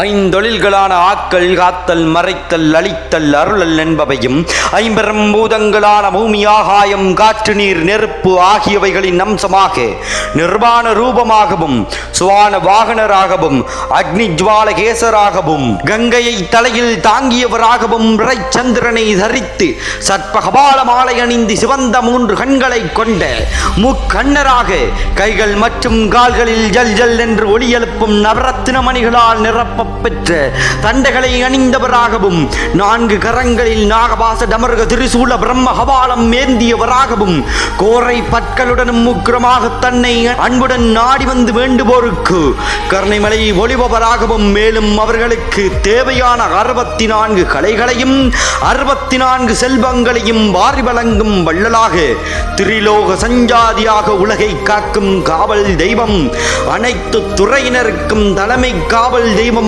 ஐந்தொழில்களான ஆக்கல் காத்தல் மறைத்தல் அழித்தல் அருளல் என்பவையும் ஐம்பெரும் பூதங்களான பூமி ஆகாயம் காற்று நீர் நெருப்பு ஆகியவைகளின் அம்சமாக நிர்வாண ரூபமாகவும் சுவான வாகனராகவும் அக்னி ஜுவாலகேசராகவும் கங்கையை தலையில் தாங்கியவராகவும் சந்திரனை தரித்து சற்பகபால மாலை அணிந்து சிவந்த மூன்று கண்களை கொண்ட முக்கண்ணராக கைகள் மற்றும் கால்களில் ஜல் ஜல் என்று ஒளி எழுப்பும் நவரத்தின மணிகளால் நிரப்ப பெற்ற தண்டைகளை அணிந்தவராகவும் நான்கு கரங்களில் நாகபாச டமர்க திரிசூல பிரம்ம கபாலம் மேந்தியவராகவும் கோரை பற்களுடனும் உக்கிரமாக தன்னை அன்புடன் நாடி வந்து வேண்டுவோருக்கு கருணைமலை ஒளிபவராகவும் மேலும் அவர்களுக்கு தேவையான அறுபத்தி நான்கு கலைகளையும் அறுபத்தி நான்கு செல்வங்களையும் வாரி வழங்கும் வள்ளலாக திரிலோக சஞ்சாதியாக உலகை காக்கும் காவல் தெய்வம் அனைத்து துறையினருக்கும் தலைமை காவல் தெய்வம்